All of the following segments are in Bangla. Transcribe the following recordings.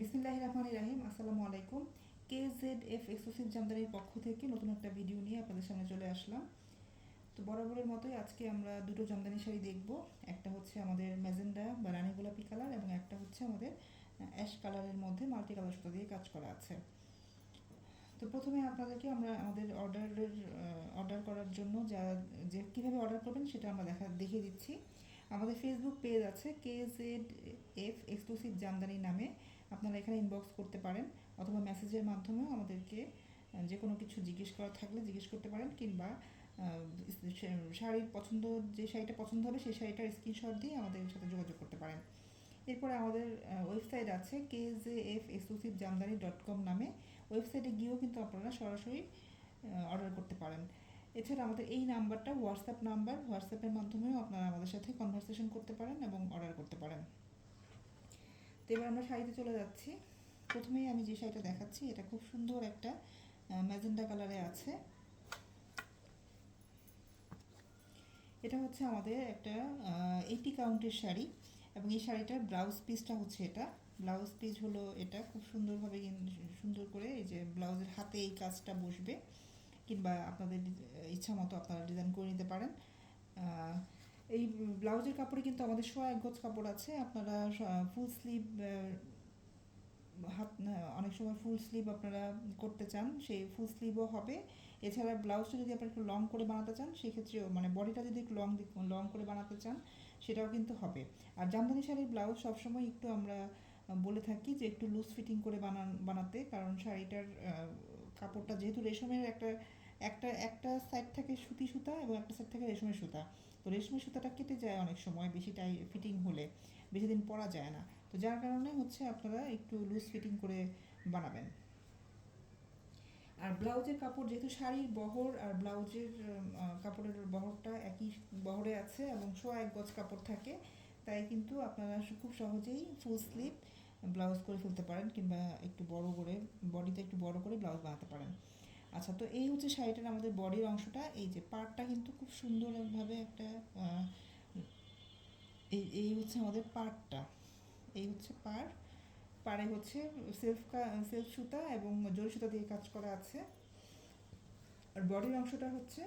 বিসমিল্লাহ রহমান রাহিম আসসালামু আলাইকুম। কে জেড এফ এক্সক্লুসিভ জামদানির পক্ষ থেকে নতুন একটা ভিডিও নিয়ে আপনাদের সামনে চলে আসলাম। তো বরাবরের মতোই আজকে আমরা দুটো জামদানি শাড়ি দেখব। একটা হচ্ছে আমাদের ম্যাজেন্ডা বা রানী গোলাপি কালার এবং একটা হচ্ছে আমাদের অ্যাশ কালারের মধ্যে মাল্টি কালার সুতো দিয়ে কাজ করা আছে। তো প্রথমে আপনাদেরকে আমরা আমাদের অর্ডারের অর্ডার করার জন্য যা, যে কীভাবে অর্ডার করবেন সেটা আমরা দেখা, দেখিয়ে দিচ্ছি। আমাদের ফেসবুক পেজ আছে K Z F exclusive Jamdani নামে। আপনারা এখানে ইনবক্স করতে পারেন অথবা মেসেজের মাধ্যমেও আমাদেরকে যে কোনো কিছু জিজ্ঞেস করা থাকলে জিজ্ঞেস করতে পারেন কিংবা শাড়ির পছন্দ, যে শাড়িটা পছন্দ হবে সেই শাড়িটার স্ক্রিনশট দিয়ে আমাদের সাথে যোগাযোগ করতে পারেন। এরপরে আমাদের ওয়েবসাইট আছে K J F exclusive Jamdani dot com নামে ওয়েবসাইটে গিয়েও কিন্তু আপনারা সরাসরি অর্ডার করতে পারেন। এছাড়া আমাদের এই নাম্বারটা হোয়াটসঅ্যাপ নাম্বার। হোয়াটসঅ্যাপের মাধ্যমেও আপনারা আমাদের সাথে কনভারসেশন করতে পারেন এবং অর্ডার করতে পারেন। তো এবার আমরা শাড়িতে চলে যাচ্ছি। প্রথমেই আমি যে শাড়িটা দেখাচ্ছি, এটা খুব সুন্দর একটা ম্যাজেন্ডা কালারে আছে। এটা হচ্ছে আমাদের একটা এইটি কাউন্টের শাড়ি এবং এই শাড়িটার ব্লাউজ পিসটা হচ্ছে এটা। ব্লাউজ পিস হলো এটা, খুব সুন্দরভাবে সুন্দর করে এই যে ব্লাউজের হাতে এই কাজটা বসবে কিংবা আপনাদের ইচ্ছা মতো আপনারা ডিজাইন করে নিতে পারেন। এই ব্লাউজের কাপড়ে কিন্তু আমাদের সোয়া এক গজ কাপড় আছে। আপনারা ফুল স্লিভ হাত অনেক সময় ফুল স্লিভ আপনারা করতে চান, সেই ফুল স্লিভও হবে। এছাড়া ব্লাউজটা যদি আপনারা একটু লং করে বানাতে চান, সেক্ষেত্রেও মানে বডিটা যদি একটু লং লং করে বানাতে চান, সেটাও কিন্তু হবে। আর জামদানি শাড়ির ব্লাউজ সবসময় একটু আমরা বলে থাকি যে একটু লুজ ফিটিং করে বানান, বানাতে। কারণ শাড়িটার কাপড়টা যেহেতু রেশমের একটা একটা একটা সাইড থাকে সুতি সুতা এবং একটা সাইড থাকে রেশমের সুতা। তো রেশমি সুতাটা কেটে যায় অনেক সময়, বেশি টাই ফিটিং হলে, বেশি দিন পরা যায় না। তো যার কারণে হচ্ছে আপনারা একটু লুজ ফিটিং করে বানাবেন। আর ব্লাউজের কাপড়, যেহেতু শাড়ির বহর, আর ব্লাউজের কাপড়ের বহরটা একই বহরে আছে এবং সোয়া এক গজ কাপড় থাকে, তাই কিন্তু আপনারা খুব সহজেই ফুল স্লিভ ব্লাউজ করে ফেলতে পারেন কিংবা একটু বড় করে বডিতে একটু বড় করে ব্লাউজ বানাতে পারেন। আচ্ছা তো এই হচ্ছে শাড়িটার আমাদের বডির অংশটা। এই যে পার্টটা কিন্তু খুব সুন্দরভাবে একটা এই এই হচ্ছে আমাদের পার্টটা এই হচ্ছে পার পাড়ে হচ্ছে সেলফ সেলফ সুতা এবং জরি সুতা দিয়ে কাজ করা আছে। আর বডির অংশটা হচ্ছে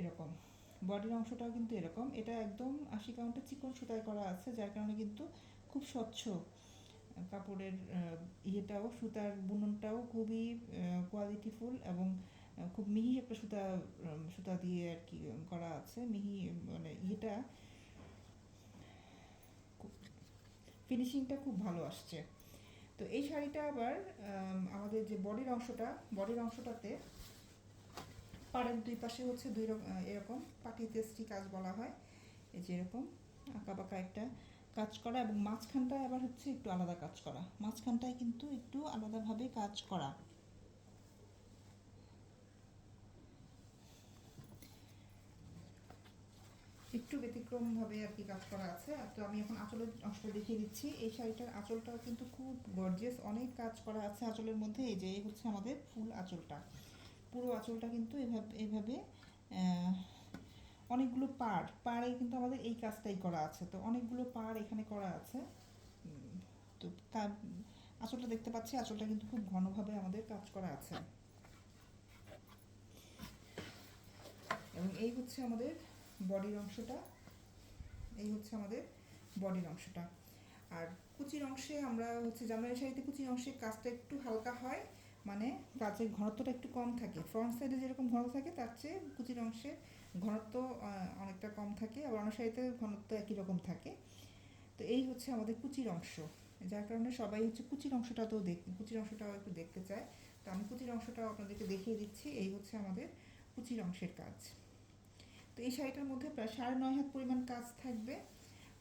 এরকম। বডির অংশটাও কিন্তু এরকম। এটা একদম আশি কাউন্টে চিকন সুতায় করা আছে, যার কারণে কিন্তু খুব স্বচ্ছ। কাপড়ের ইয়েটাও, সুতার বুননটাও খুবই কোয়ালিটিফুল এবং খুব মিহি একটা সুতা সুতা দিয়ে আর কি করা আছে। মিহি মানে ইয়েটা ফিনিশিংটা খুব ভালো আসছে। তো এই শাড়িটা আবার আমাদের যে বডির অংশটা, বডির অংশটাতে পাড়ের দুই পাশে হচ্ছে দুই রকম এরকম পাটিতে তেস্টি কাজ বলা হয়। এই যে এরকম আঁকা বাঁকা একটা কাজ করা এবং মাঝখানটায় আবার হচ্ছে একটু আলাদা কাজ করা। মাঝখানটায় কিন্তু একটু আলাদাভাবে কাজ করা। একটু ব্যতিক্রমভাবে আর কি কাজ করা আছে। তো আমি এখন আঁচলের অংশটা দেখিয়ে দিচ্ছি। এই শাড়িটার আঁচলটাও কিন্তু খুব গর্জিয়াস। অনেক কাজ করা আছে আঁচলের মধ্যে। এই যে, এই হচ্ছে আমাদের ফুল আঁচলটা। পুরো আঁচলটা কিন্তু এভাবে এভাবে অনেকগুলো পাড়, পাড়ে কিন্তু আমাদের এই কাজটাই করা আছে। তো অনেকগুলো পাড় এখানে করা আছে। তো তার আঁচলটা দেখতে পাচ্ছি, আঁচলটা কিন্তু খুব ঘনভাবে আমাদের কাজ করা আছে। এবং এই হচ্ছে আমাদের বডির অংশটা। এই হচ্ছে আমাদের বডির অংশটা। আর কুচির অংশে আমরা হচ্ছে জামদানি শাড়িতে কুচির অংশে কাজটা একটু হালকা হয় মানে কাজের ঘনত্বটা একটু কম থাকে। ফ্রন্ট সাইডে যেরকম ঘনত্ব থাকে, তার চেয়ে কুচির অংশে ঘনত্ব অনেকটা কম থাকে, আবার অনেক শাড়িতে ঘনত্ব একই রকম থাকে। তো এই হচ্ছে আমাদের কুচির অংশ। যার কারণে সবাই হচ্ছে কুচির অংশটাতেও দেখ, কুচির অংশটাও একটু দেখতে চায়। তো আমি কুচির অংশটাও আপনাদেরকে দেখিয়ে দিচ্ছি। এই হচ্ছে আমাদের কুচির অংশের কাজ। তো এই শাড়িটার মধ্যে প্রায় সাড়ে নয় হাত পরিমাণ কাজ থাকবে।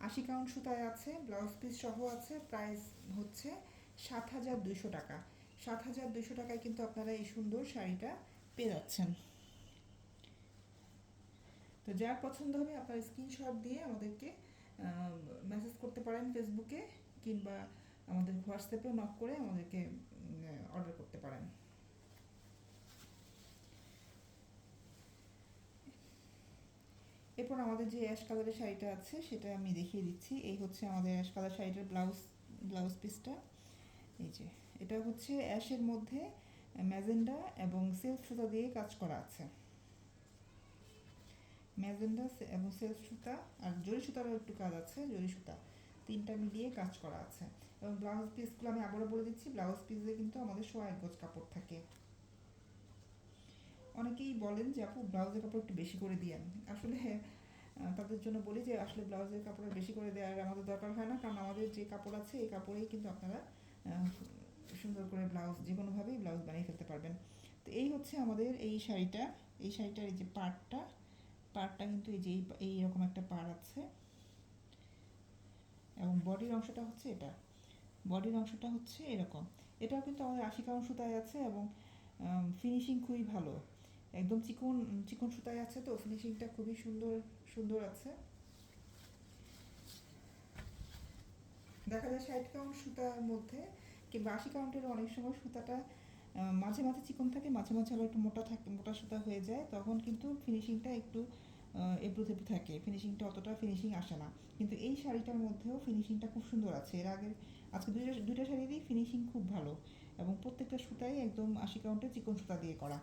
আশি কাউন্ট সুতায় আছে, ব্লাউজ পিস সহ আছে, প্রাইস হচ্ছে সাত হাজার দুইশো টাকা। সাত হাজার দুইশো টাকায় কিন্তু আপনারা এই সুন্দর শাড়িটা পেয়ে যাচ্ছেন। তো যার পছন্দ হবে আপনারা স্ক্রিনশট দিয়ে আমাদেরকে মেসেজ করতে পারেন ফেসবুকে কিংবা আমাদের হোয়াটসঅ্যাপেও নক করে আমাদেরকে অর্ডার করতে পারেন। এরপর আমাদের যে অ্যাশ কালারের শাড়িটা আছে, সেটা আমি দেখিয়ে দিচ্ছি। এই হচ্ছে আমাদের অ্যাশ কালার শাড়িটার ব্লাউজ ব্লাউজ পিসটা এই যে, এটা হচ্ছে অ্যাশের মধ্যে ম্যাজেন্ডা এবং সেলফ সুতা দিয়ে কাজ করা আছে। ম্যাজেন্ডা এবং সেলফ সুতা আর জরি সুতারও একটু কাজ আছে, জরি সুতা। তিনটা মিলিয়ে কাজ করা আছে। এবং ব্লাউজ পিসগুলো আমি আবারও বলে দিচ্ছি, ব্লাউজ পিসে কিন্তু আমাদের সোয়া এক গজ কাপড় থাকে। অনেকেই বলেন যে, আপু, ব্লাউজের কাপড় একটু বেশি করে দিয়েন। আসলে তাদের জন্য বলি যে, আসলে ব্লাউজের কাপড় বেশি করে দেওয়ার আমাদের দরকার হয় না, কারণ আমাদের যে কাপড় আছে, এই কাপড়েই কিন্তু আপনারা সুন্দর করে ব্লাউজ, যে কোনোভাবেই ব্লাউজ বানিয়ে ফেলতে পারবেন। তো এই হচ্ছে আমাদের এই শাড়িটা। এই শাড়িটার এই যে পাড়টা পাড়টা কিন্তু এই যে এই- রকম একটা পাড় আছে। এবং বডির অংশটা হচ্ছে এটা। বডির অংশটা হচ্ছে এরকম। এটাও কিন্তু আমাদের আশি কাউন সুতায় আছে এবং ফিনিশিং খুবই ভালো। একদম চিকন চিকন সুতায় আছে তো ফিনিশিংটা খুবই সুন্দর সুন্দর আছে। দেখা যায় ষাট কাউন্ট সুতার মধ্যে, কিংবা আশি কাউন্টের অনেক সময় সুতাটা মাঝে মাঝে চিকন থাকে, মাঝে মাঝে আবার একটু মোটা থাকে, মোটা সুতা হয়ে যায়, তখন কিন্তু ফিনিশিংটা একটু এবড়ো থেবড়ো থাকে। ফিনিশিংটা অতটা ফিনিশিং আসে না। কিন্তু এই শাড়িটার মধ্যেও ফিনিশিংটা খুব সুন্দর আছে। এর আগের আজকে দুইটা দুইটা শাড়িরই ফিনিশিং খুব ভালো। এবং প্রত্যেকটা সুতাই একদম আশি কাউন্টে চিকন সুতা দিয়ে করা।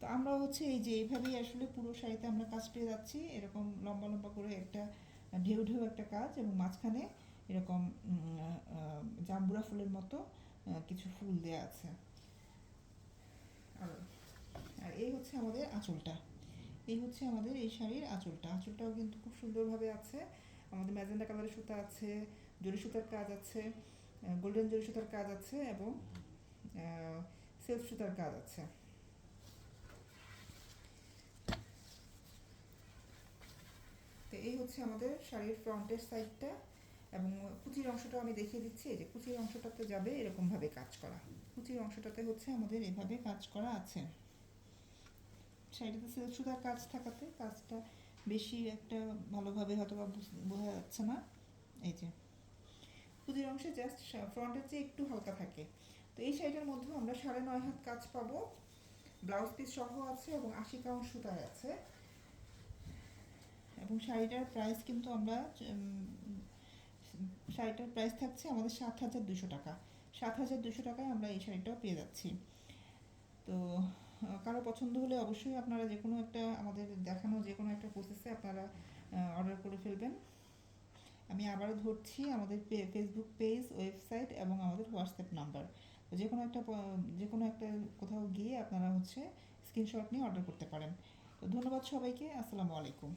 তো আমরা হচ্ছে এই যে এইভাবেই আসলে পুরো শাড়িতে আমরা কাজ পেয়ে যাচ্ছি। এরকম লম্বা লম্বা করে একটা ঢেউ ঢেউ একটা কাজ এবং মাঝখানে এরকম জাম্বুরা ফুলের মতো কিছু ফুল দেয়া আছে। আর এই হচ্ছে আমাদের আঁচলটা। এই হচ্ছে আমাদের এই শাড়ির আঁচলটা। আঁচলটাও কিন্তু খুব সুন্দরভাবে আছে। আমাদের ম্যাজেন্ডা কালারের সুতা আছে, জরি সুতার কাজ আছে গোল্ডেন জরি সুতার কাজ আছে এবং সেলফ সুতার কাজ আছে। তো এই হচ্ছে আমাদের শাড়ির ফ্রন্টের সাইডটা এবং কুচির অংশটা আমি দেখিয়ে দিচ্ছি। যে কুচির অংশটাতে যাবে এরকমভাবে কাজ করা। কুচির অংশটাতে হচ্ছে আমাদের এভাবে কাজ করা আছে। শাড়িটাতে সিল্ক সুতার কাজ থাকাতে কাজটা বেশি একটা ভালোভাবে হয়তো বা বোঝা যাচ্ছে না। এই যে কুচির অংশে জাস্ট ফ্রন্টের চেয়ে একটু হালকা থাকে। তো এই শাড়িটার মধ্যেও আমরা সাড়ে নয় হাত কাজ পাবো। ব্লাউজ পিস সহ আছে এবং আশি কাউন্ট সুতায় আছে। এবং শাড়িটার প্রাইস কিন্তু আমরা শাড়িটার প্রাইস থাকছে আমাদের সাত হাজার দুশো টাকা। সাত হাজার দুশো টাকায় আমরা এই শাড়িটাও পেয়ে যাচ্ছি। তো কারও পছন্দ হলে অবশ্যই আপনারা যে কোনো একটা আমাদের দেখানো যে কোনো একটা প্রসেসে আপনারা অর্ডার করে ফেলবেন। আমি আবারও ধরছি আমাদের ফেসবুক পেজ ওয়েবসাইট এবং আমাদের হোয়াটসঅ্যাপ নাম্বার তো যে কোনো একটা, যে কোনো একটা কোথাও গিয়ে আপনারা হচ্ছে স্ক্রিনশট নিয়ে অর্ডার করতে পারেন। তো ধন্যবাদ সবাইকে, আসসালামু আলাইকুম।